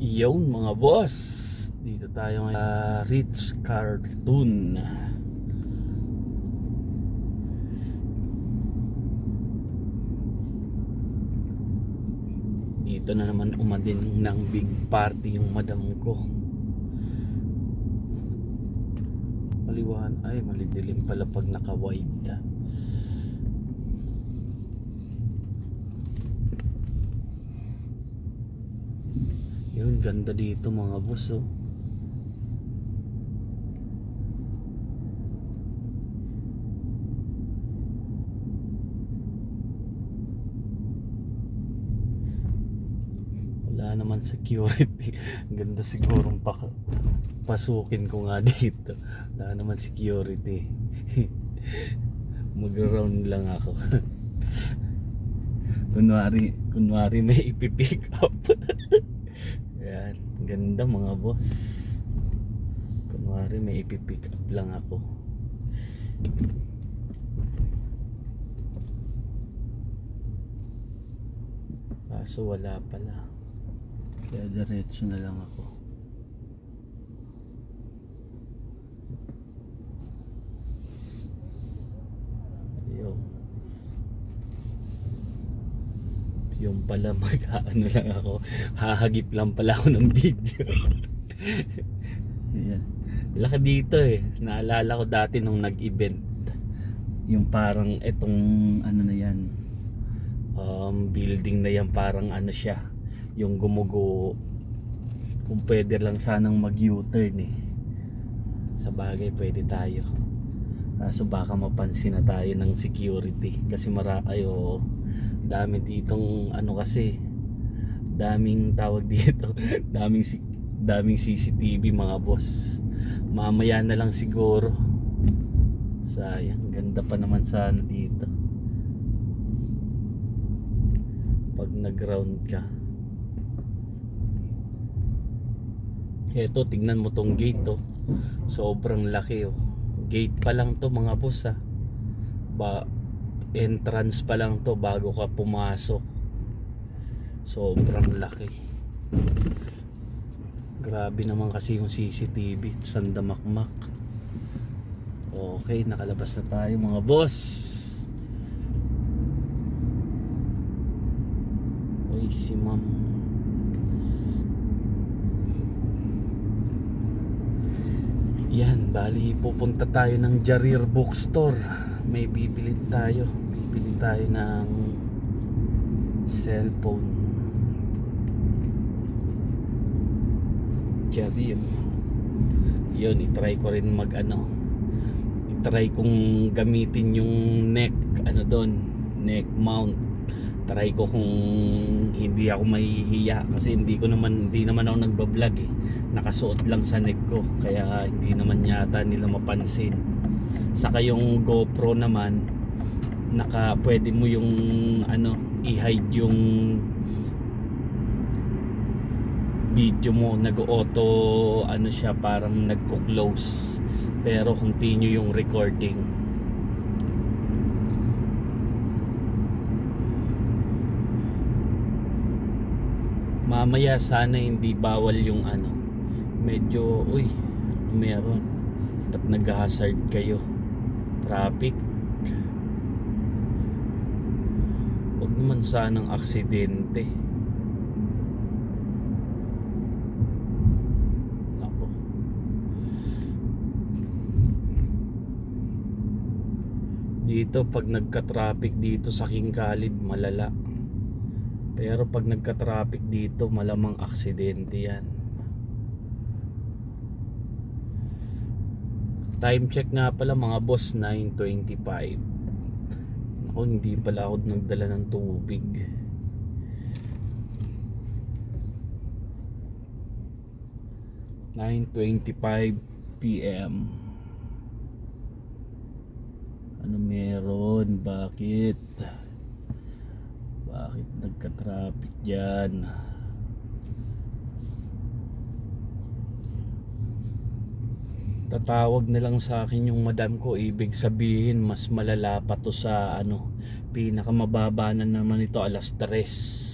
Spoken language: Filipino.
Yun mga boss, dito tayo ngayon sa Ritz Cartoon. Dito na naman umadin ng big party yung madam ko. Maliwan, ay malidilim pala pag naka-wide. Yun, ganda dito mga boss oh. Wala naman security. Ganda sigurong pak pasukin ko nga dito. Wala naman security. Mag-round lang ako. kunwari, kunwari may ipipick up. Yan, ganda mga boss. Kunwari may ipipick up lang ako. Kaso wala pala. Kaya diretso na lang ako. Yung pala mag ano lang ako. Hahagip lang pala ako ng video. Ayan. Laki dito eh. Naalala ko dati nung nag-event. Yung parang etong ano na yan. Um, building na yan parang ano siya. Yung gumugo. Kung pwede lang sanang mag-U-turn eh. Sa bagay pwede tayo. Kaso baka mapansin na tayo ng security. Kasi mara ayo dami ditong ano kasi daming tawag dito daming si- daming CCTV mga boss. Mamaya na lang siguro. Sayang ganda pa naman sana dito. Pag nag ground ka. Eto tignan mo tong gate oh. Sobrang laki oh. Gate pa lang to mga boss ah. Ba entrance pa lang to bago ka pumasok. Sobrang laki. Grabe naman kasi yung CCTV sanda makmak okay nakalabas na tayo mga boss. Uy si ma'am. Yan bali pupunta tayo ng Jarir Bookstore may bibili tayo. Bibili tayo ng cellphone. Jarir yun itry ko rin mag ano itry kong gamitin yung neck ano doon neck mount. Try ko kung hindi ako mahihiya kasi hindi ko naman hindi naman ako nagbablog eh. Nakasuot lang sa neck ko kaya hindi naman yata nila mapansin saka yung GoPro naman naka pwede mo yung ano i-hide yung video mo. Nag-auto ano siya parang nagko-close. Pero continue yung recording. Mamaya sana hindi bawal yung ano medyo uy meron. Ba't nag-hazard kayo traffic. Huwag naman sanang aksidente. Nako. dito pag nagka-traffic dito sa King Khalid malala. Pero pag nagka-traffic dito malamang aksidente yan time check nga pala mga boss 9.25 ako hindi pala ako nagdala ng tubig Nine twenty-five PM. Ano meron? Bakit? Bakit nagka-traffic dyan? Tatawag na lang sa akin yung madam ko, ibig sabihin mas malala pa to sa ano, pinakamababa na naman ito alas 3.